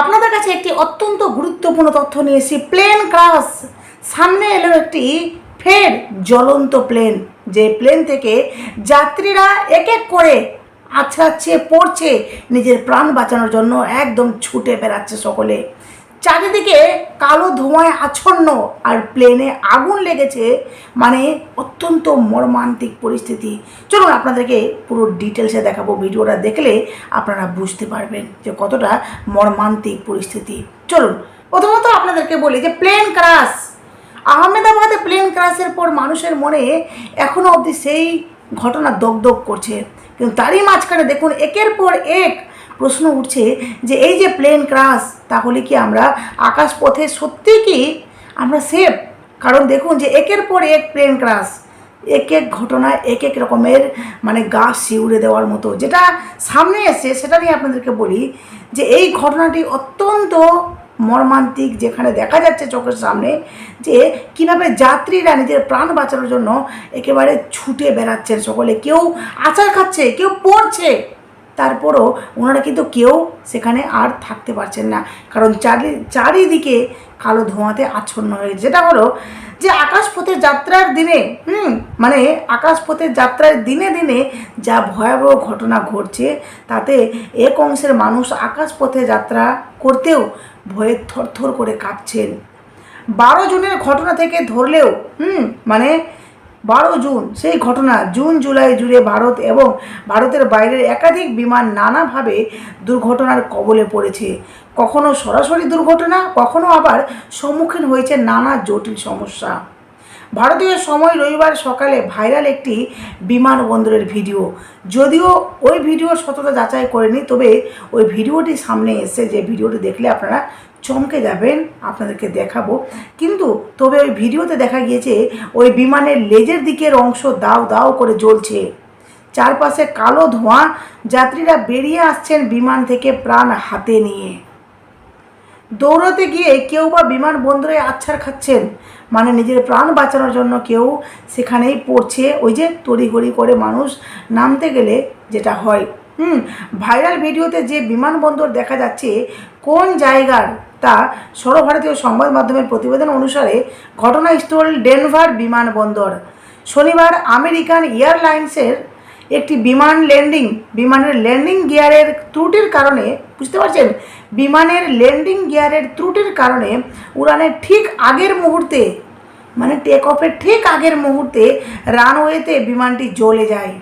আপনাদের কাছে একটি অত্যন্ত গুরুত্বপূর্ণ তথ্য নিয়ে এসেছি। Plane crash. সামনে এলো একটি ফের জ্বলন্ত প্লেন। যে প্লেন থেকে যাত্রীরা এক এক করে আছড়াচ্ছে, পড়ছে, নিজের প্রাণ বাঁচানোর জন্য একদম ছুটে বেড়াচ্ছে সকলে। চারিদিকে কালো ধোঁয়ায় আচ্ছন্ন আর প্লেনে আগুন লেগেছে মানে অত্যন্ত মর্মান্তিক পরিস্থিতি। চলুন আপনাদেরকে পুরো ডিটেলসে দেখাবো, ভিডিওটা দেখলে আপনারা বুঝতে পারবেন যে কতটা মর্মান্তিক পরিস্থিতি। চলুন, প্রথমত আপনাদেরকে বলি যে প্লেন ক্রাশ আহমেদাবাদে প্লেন ক্রাশের পর মানুষের মনে এখনও অবধি সেই ঘটনা দগদগ করছে। কিন্তু তারই মাঝখানে দেখুন, একের পর এক প্রশ্ন উঠছে যে এই যে প্লেন ক্রাশ তাহলে কি আমরা আকাশপথে সত্যি কি আমরা সেফ কারণ দেখুন যে একের পর এক প্লেন ক্রাশ এক এক ঘটনা, এক এক রকমের মানে গা শিউড়ে দেওয়ার মতো। যেটা সামনে এসে সেটা নিয়ে আপনাদেরকে বলি যে এই ঘটনাটি অত্যন্ত মর্মান্তিক, যেখানে দেখা যাচ্ছে চোখের সামনে যে কীভাবে যাত্রীরা নিজের প্রাণ বাঁচানোর জন্য একেবারে ছুটে বেড়াচ্ছেন। সকলে কেউ আচার খাচ্ছে, কেউ পড়ছে। তারপরও ওনারা কিন্তু কেউ সেখানে আর থাকতে পারছেন না। কারণ চারি, চারিদিকে কালো ধোঁয়াতে আচ্ছন্ন হয়ে যেটা হলো যে আকাশপথের যাত্রার দিনে, হুম মানে আকাশপথের যাত্রার দিনে দিনে যা ভয়াবহ ঘটনা ঘটছে, তাতে এক অংশের মানুষ আকাশপথে যাত্রা করতেও ভয়ে থরথর করে কাঁপছেন। বারো জনের ঘটনা থেকে ধরলেও, হুম মানে বারো জুন, সেই ঘটনা জুন, জুলাই জুড়ে ভারত এবং ভারতের বাইরের একাধিক বিমান নানাভাবে দুর্ঘটনার কবলে পড়েছে। কখনো সরাসরি দুর্ঘটনা, কখনো আবার সম্মুখীন হয়েছে নানা জটিল সমস্যা। ভারতীয় সময় রবিবার সকালে ভাইরাল একটি বিমানবন্দরের ভিডিও। যদিও ওই ভিডিও সততা যাচাই করেনি, তবে ওই ভিডিওটি সামনে এসে যে ভিডিওটি দেখলে আপনারা চমকে যাবেন, আপনাদেরকে দেখাবো। কিন্তু তবে ওই ভিডিওতে দেখা গিয়েছে, ওই বিমানের লেজের দিকের অংশ দাও দাও করে জ্বলছে। চারপাশে কালো ধোঁয়া, যাত্রীরা বেরিয়ে আসছেন বিমান থেকে প্রাণ হাতে নিয়ে। দৌড়াতে গিয়ে কেউ বা বিমানবন্দরে আচ্ছার খাচ্ছেন মানে নিজের প্রাণ বাঁচানোর জন্য কেউ সেখানেই পড়ছে। ওই যে তড়িঘড়ি করে মানুষ নামতে গেলে যেটা হয়। হুম, ভাইরাল ভিডিওতে যে বিমানবন্দর দেখা যাচ্ছে, কোন জায়গার তা সর্বভারতীয় সংবাদ মাধ্যমের প্রতিবেদন অনুসারে ঘটনাস্থল ডেনভার বিমানবন্দর। শনিবার আমেরিকান এয়ারলাইন্সের একটি বিমান ল্যান্ডিং, বিমানের ল্যান্ডিং গিয়ারের ত্রুটির কারণে, বুঝতে পারছেন? বিমানের ল্যান্ডিং গিয়ারের ত্রুটির কারণে উড়ানের ঠিক আগের মুহূর্তে মানে টেক অফের ঠিক আগের মুহূর্তে রানওয়েতে বিমানটি জ্বলে যায়।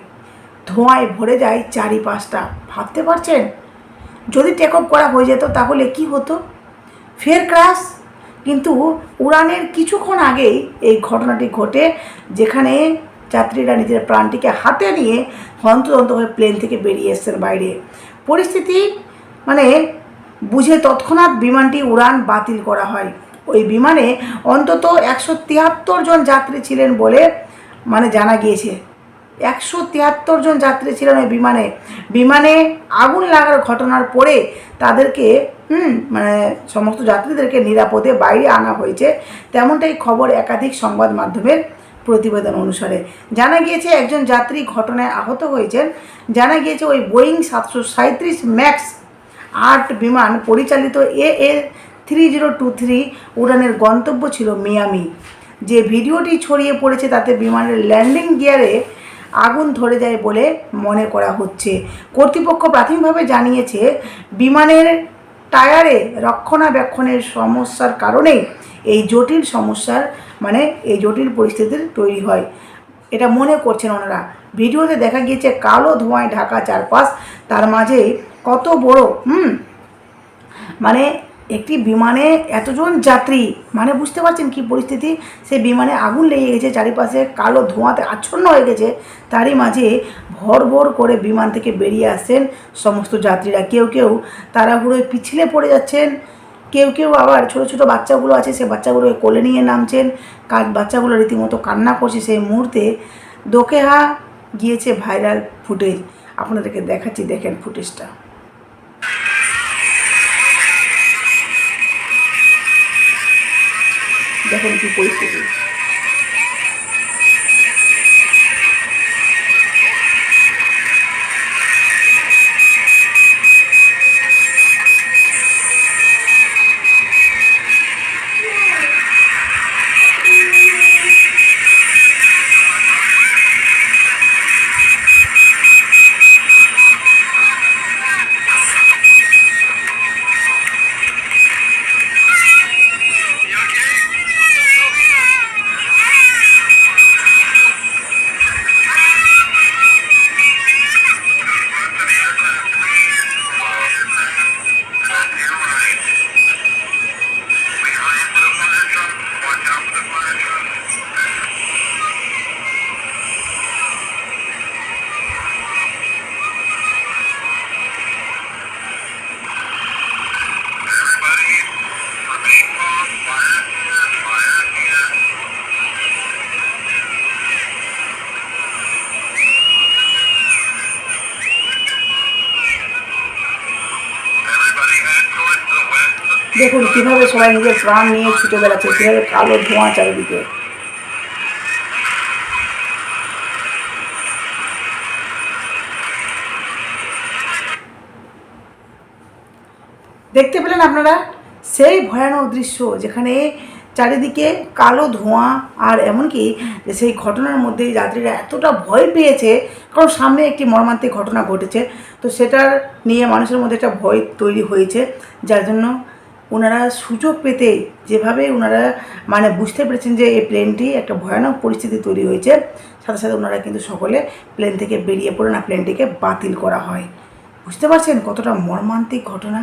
ধোঁয়ায় ভরে যায় চারিপাশটা। ভাবতে পারছেন? যদি টেক অফ করা হয়ে যেত তাহলে কি হতো? ফের ক্রাশ। কিন্তু উড়ানের কিছুক্ষণ আগেই এই ঘটনাটি ঘটে, যেখানে যাত্রীরা নিজের প্রাণটিকে হাতে নিয়ে হন্তদন্ত হয়ে প্লেন থেকে বেরিয়ে এসছেন বাইরে। পরিস্থিতি মানে বুঝে তৎক্ষণাৎ বিমানটি উড়ান বাতিল করা হয়। ওই বিমানে অন্তত একশো তিয়াত্তর জন যাত্রী ছিলেন বলে মানে জানা গিয়েছে। একশো তিয়াত্তর জন যাত্রী ছিলেন ওই বিমানে। বিমানে আগুন লাগার ঘটনার পরে তাদেরকে হুম মানে সমস্ত যাত্রীদেরকে নিরাপদে বাইরে আনা হয়েছে। তেমনটাই খবর একাধিক সংবাদ মাধ্যমের প্রতিবেদন অনুসারে। জানা গিয়েছে একজন যাত্রী ঘটনায় আহত হয়েছেন। জানা গিয়েছে ওই বোয়িং সাতশো সাঁত্রিশ ম্যাক্স আট বিমান পরিচালিত A A three zero two three উড়ানের গন্তব্য ছিল মিয়ামি। যে ভিডিওটি ছড়িয়ে পড়েছে তাতে বিমানের ল্যান্ডিং গিয়ারে আগুন ধরে যায় বলে মনে করা হচ্ছে। কর্তৃপক্ষ প্রাথমিকভাবে জানিয়েছে, বিমানের টায়ারে রক্ষণাবেক্ষণের সমস্যার কারণেই এই জটিল সমস্যার মানে এই জটিল পরিস্থিতির তৈরি হয়। এটা মনে করছেন ওনারা। ভিডিওতে দেখা গিয়েছে কালো ধোঁয়ায় ঢাকা চারপাশ, তার মাঝে কত বড়, হুম মানে একটি বিমানে এতজন যাত্রী মানে বুঝতে পারছেন কি পরিস্থিতি? সেই বিমানে আগুন লেগে গেছে, চারিপাশে কালো ধোঁয়াতে আচ্ছন্ন হয়ে গেছে, তারই মাঝে ভর করে বিমান থেকে বেরিয়ে আসছেন সমস্ত যাত্রীরা। কেউ কেউ তাড়াহুড়োয় পিছলে পড়ে যাচ্ছেন, কেউ কেউ আবার ছোটো ছোটো বাচ্চাগুলো আছে, সে বাচ্চাগুলোকে কোলে নিয়ে নামছেন। কাজ বাচ্চাগুলো রীতিমতো কান্না করছে সেই মুহূর্তে দোকেহা গিয়েছে ভাইরাল ফুটেজ। আপনাদেরকে দেখাচ্ছি, দেখেন ফুটেজটা। দেখুন কি পরিস্থিতি। দেখুন কীভাবে সবাই নিজের প্রাণ নিয়ে ছুটে বেড়াচ্ছে, কীভাবে কালো ধোঁয়া চারিদিকে। দেখতে পেলেন আপনারা? সেই ভয়ানক দৃশ্য যেখানে চারিদিকে কালো ধোঁয়া আর এমনকি সেই ঘটনার মধ্যে যাত্রীরা এতটা ভয় পেয়েছে, কারণ সামনে একটি মর্মান্তিক ঘটনা ঘটেছে। তো সেটার নিয়ে মানুষের মধ্যে একটা ভয় তৈরি হয়েছে, যার জন্য ওনারা সুযোগ পেতে যেভাবে ওনারা মানে বুঝতে পেরেছেন যে এই প্লেনটি একটা ভয়ানক পরিস্থিতি তৈরি হয়েছে, সাথে সাথে ওনারা কিন্তু সকলে প্লেন থেকে বেরিয়ে পড়ে না প্লেনটিকে বাতিল করা হয়। বুঝতে পারছেন কতটা মর্মান্তিক ঘটনা?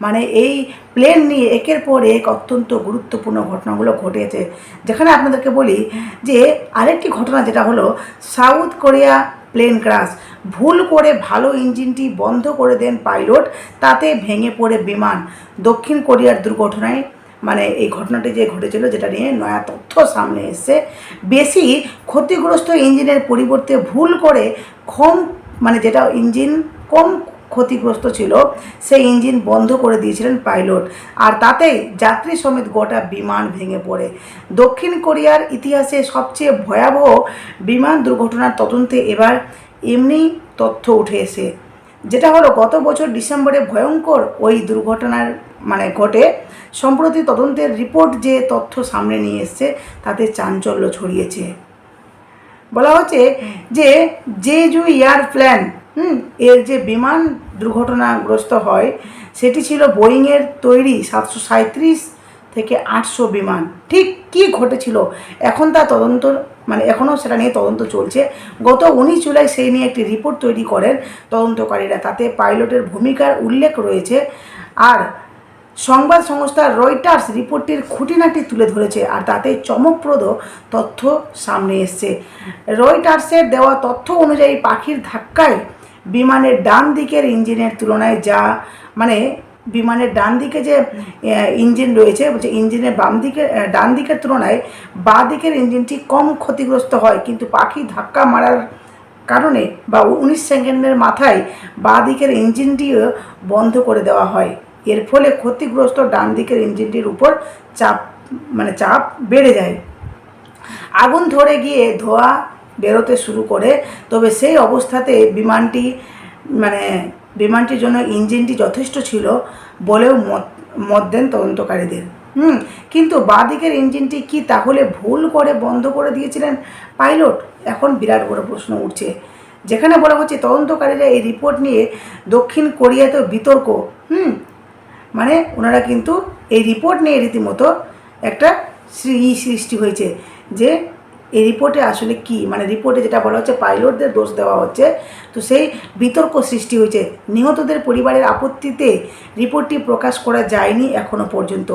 মানে এই প্লেন নিয়ে একের পর এক অত্যন্ত গুরুত্বপূর্ণ ঘটনাগুলো ঘটেছে। যেখানে আপনাদেরকে বলি যে আরেকটি ঘটনা যেটা হলো সাউথ কোরিয়া প্লেন ক্রাশ ভুল করে ভালো ইঞ্জিনটি বন্ধ করে দেন পাইলট, তাতে ভেঙে পড়ে বিমান। দক্ষিণ কোরিয়ার দুর্ঘটনায় মানে এই ঘটনাটি যে ঘটেছিল যেটা নিয়ে নয়া তথ্য সামনে এসছে, বেশি ক্ষতিগ্রস্ত ইঞ্জিনের পরিবর্তে ভুল করে কম মানে যেটা ইঞ্জিন কম ক্ষতিগ্রস্ত ছিল, সেই ইঞ্জিন বন্ধ করে দিয়েছিলেন পাইলট। আর তাতেই যাত্রী সমেত গোটা বিমান ভেঙে পড়ে। দক্ষিণ কোরিয়ার ইতিহাসে সবচেয়ে ভয়াবহ বিমান দুর্ঘটনার তদন্তে এবার এমনি তথ্য উঠে এসে, যেটা হলো গত বছর ডিসেম্বরে ভয়ঙ্কর ওই দুর্ঘটনার মানে ঘটে। সম্প্রতি তদন্তের রিপোর্ট যে তথ্য সামনে নিয়ে এসছে, তাতে চাঞ্চল্য ছড়িয়েছে। বলা হচ্ছে যে জেজু এয়ার প্ল্যান হুম, এর যে বিমান দুর্ঘটনাগ্রস্ত হয়, সেটি ছিল বোয়িংয়ের তৈরি সাতশো সাঁত্রিশ থেকে আটশো বিমান। ঠিক কি ঘটেছিল? এখন তা তদন্ত মানে এখনও সেটা নিয়ে তদন্ত চলছে। গত উনিশ জুলাই সেই নিয়ে একটি রিপোর্ট তৈরি করেন তদন্তকারীরা। তাতে পাইলটের ভূমিকার উল্লেখ রয়েছে। আর সংবাদ সংস্থা রয়টার্স রিপোর্টটির খুঁটিনাটি তুলে ধরেছে আর তাতে চমকপ্রদ তথ্য সামনে এসছে। রয়টার্সের দেওয়া তথ্য অনুযায়ী পাখির ধাক্কায় বিমানের ডান দিকের ইঞ্জিনের তুলনায় যা মানে বিমানের ডান দিকে যে ইঞ্জিন রয়েছে বলছে ইঞ্জিনের বাম দিকে ডান দিকের তুলনায় বাঁ দিকের ইঞ্জিনটি কম ক্ষতিগ্রস্ত হয়। কিন্তু পাখি ধাক্কা মারার কারণে বা উনিশ সেকেন্ডের মাথায় বাঁ দিকের ইঞ্জিনটিও বন্ধ করে দেওয়া হয়। এর ফলে ক্ষতিগ্রস্ত ডান দিকের ইঞ্জিনটির উপর চাপ মানে চাপ বেড়ে যায়। আগুন ধরে গিয়ে ধোঁয়া বেরোতে শুরু করে, তবে সেই অবস্থাতে বিমানটি মানে বিমানটির জন্য ইঞ্জিনটি যথেষ্ট ছিল বলেও মত মত দেন তদন্তকারীদের। হুম, কিন্তু বাঁদিকের ইঞ্জিনটি কি তাহলে ভুল করে বন্ধ করে দিয়েছিলেন পাইলট? এখন বিরাট বড় প্রশ্ন উঠছে। যেখানে বলা হচ্ছে তদন্তকারীরা এই রিপোর্ট নিয়ে দক্ষিণ কোরিয়াতেও বিতর্ক। হুম মানে ওনারা কিন্তু এই রিপোর্ট নিয়ে রীতিমতো একটা সৃষ্টি হয়েছে যে এই রিপোর্টে আসলে কি? মানে রিপোর্টে যেটা বলা হচ্ছে, পাইলটদের দোষ দেওয়া হচ্ছে। তো সেই বিতর্ক সৃষ্টি হয়েছে। নিহতদের পরিবারের আপত্তিতে রিপোর্টটি প্রকাশ করা যায়নি এখনও পর্যন্ত।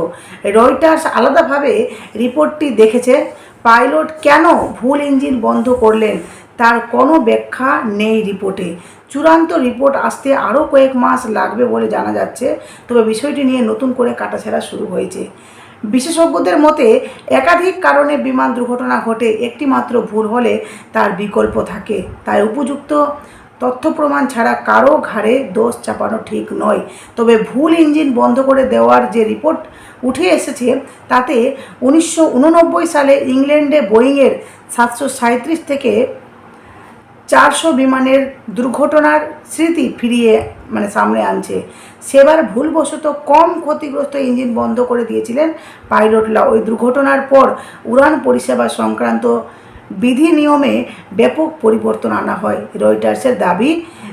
রয়টার্স আলাদাভাবে রিপোর্টটি দেখেছে, পাইলট কেন ভুল ইঞ্জিন বন্ধ করলেন তার কোনো ব্যাখ্যা নেই রিপোর্টে। চূড়ান্ত রিপোর্ট আসতে আরও কয়েক মাস লাগবে বলে জানা যাচ্ছে, তবে বিষয়টি নিয়ে নতুন করে কাটাছেড়া শুরু হয়েছে। বিশেষজ্ঞদের মতে, একাধিক কারণে বিমান দুর্ঘটনা ঘটে, একটি মাত্র ভুল হলে তার বিকল্প থাকে। তাই উপযুক্ত তথ্য প্রমাণ ছাড়া কারও ঘাড়ে দোষ চাপানো ঠিক নয়। তবে ভুল ইঞ্জিন বন্ধ করে দেওয়ার যে রিপোর্ট উঠে এসেছে, তাতে উনিশশো উননব্বই সালে ইংল্যান্ডে বোয়িংয়ের সাতশো থেকে চারশো বিমানের দুর্ঘটনার স্মৃতি ফিরিয়ে মানে সামনে আনছে। সেবার ভুলবশত কম ক্ষতিগ্রস্ত ইঞ্জিন বন্ধ করে দিয়েছিলেন পাইলটরা। ওই দুর্ঘটনার পর উড়ান পরিষেবা সংক্রান্ত বিধি নিয়মে ব্যাপক পরিবর্তন আনা হয়। রয়টার্সের দাবি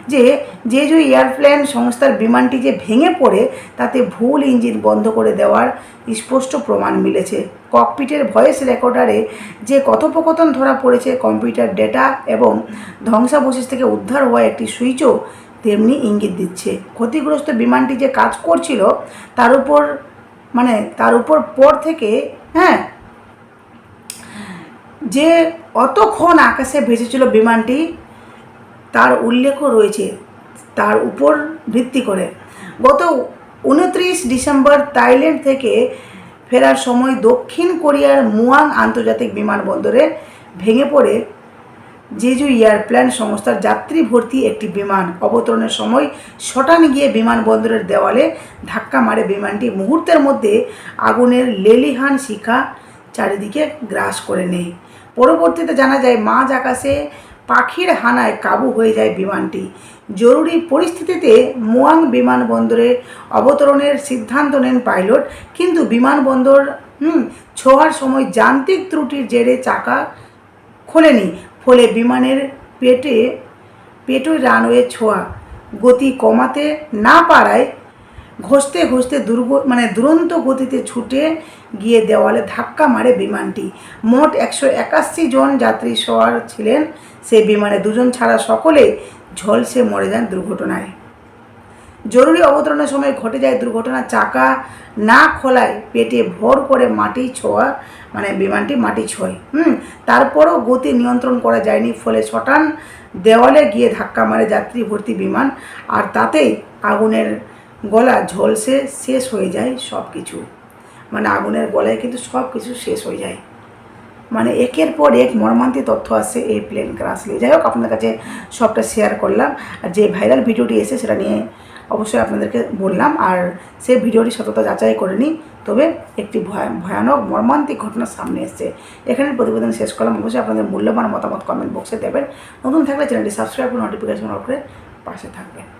যে যে যে এয়ারপ্লেন সংস্থার বিমানটি যে ভেঙে পড়ে, তাতে ভুল ইঞ্জিন বন্ধ করে দেওয়ার স্পষ্ট প্রমাণ মিলেছে। ককপিটের ভয়েস রেকর্ডারে যে কথোপকথন ধরা পড়েছে, কম্পিউটার ডেটা এবং ধ্বংসাবশেষ থেকে উদ্ধার হওয়া একটি সুইচও তেমনি ইঙ্গিত দিচ্ছে। ক্ষতিগ্রস্ত বিমানটি যে কাজ করছিল, তার উপর মানে তার উপর পর থেকে হ্যাঁ যে অতক্ষণ আকাশে ভেসেছিল বিমানটি তার উল্লেখও রয়েছে, তার উপর ভিত্তি করে। গত উনত্রিশ ডিসেম্বর থাইল্যান্ড থেকে ফেরার সময় দক্ষিণ কোরিয়ার মুয়াং আন্তর্জাতিক বিমানবন্দরে ভেঙে পড়ে জেজু এয়ারপ্লেন সংস্থার যাত্রী ভর্তি একটি বিমান। অবতরণের সময় শটান গিয়ে বিমানবন্দরের দেওয়ালে ধাক্কা মারে বিমানটি। মুহূর্তের মধ্যে আগুনের লেলিহান শিখা চারিদিকে গ্রাস করে নেয়। পরবর্তীতে জানা যায়, মাঝ আকাশে পাখির হানায় কাবু হয়ে যায় বিমানটি। জরুরি পরিস্থিতিতে মোয়াং বিমানবন্দরে অবতরণের সিদ্ধান্ত নেন পাইলট, কিন্তু বিমানবন্দর, হুম, ছোঁয়ার সময় যান্ত্রিক ত্রুটির জেরে চাকা খোলেনি। ফলে বিমানের পেটে পেটোই রানওয়ে ছোঁয়া, গতি কমাতে না পারায় ঘষতে ঘষতে দুর্গ মানে দুরন্ত গতিতে ছুটে গিয়ে দেওয়ালে ধাক্কা মারে বিমানটি। মোট একশো একাশি জন যাত্রী সওয়ার ছিলেন। সেই বিমানে দুজন ছাড়া সকলে ঝলসে মরে যান দুর্ঘটনায়। জরুরি অবতরণের সময় ঘটে যায় দুর্ঘটনা চাকা না খোলায় পেটে ভর করে মাটি ছোঁয়া মানে বিমানটি মাটি ছোঁয়, হুম? তারপরও গতি নিয়ন্ত্রণ করা যায়নি, ফলে শটান দেওয়ালে গিয়ে ধাক্কা মারে যাত্রী ভর্তি বিমান, আর তাতেই আগুনের গলা ঝলসে শেষ হয়ে যায় সব কিছু মানে আগুনের গলায় কিন্তু সব কিছু শেষ হয়ে যায়। মানে একের পর এক মর্মান্তিক তথ্য আসছে এই প্লেন ক্রাশ নিয়ে। যাই হোক, আপনাদের কাছে সবটা শেয়ার করলাম। আর যে ভাইরাল ভিডিওটি এসে সেটা নিয়ে অবশ্যই আপনাদেরকে বললাম। আর সেই ভিডিওটি সততা যাচাই করে নিই তবে একটি ভয়া- ভয়ানক মর্মান্তিক ঘটনা সামনে এসছে। এখানে প্রতিবেদন শেষ করলাম। অবশ্যই আপনাদের মূল্যবান মতামত কমেন্ট বক্সে দেবেন। নতুন থাকলে চ্যানেলটি সাবস্ক্রাইব করে নোটিফিকেশন করে পাশে থাকবেন।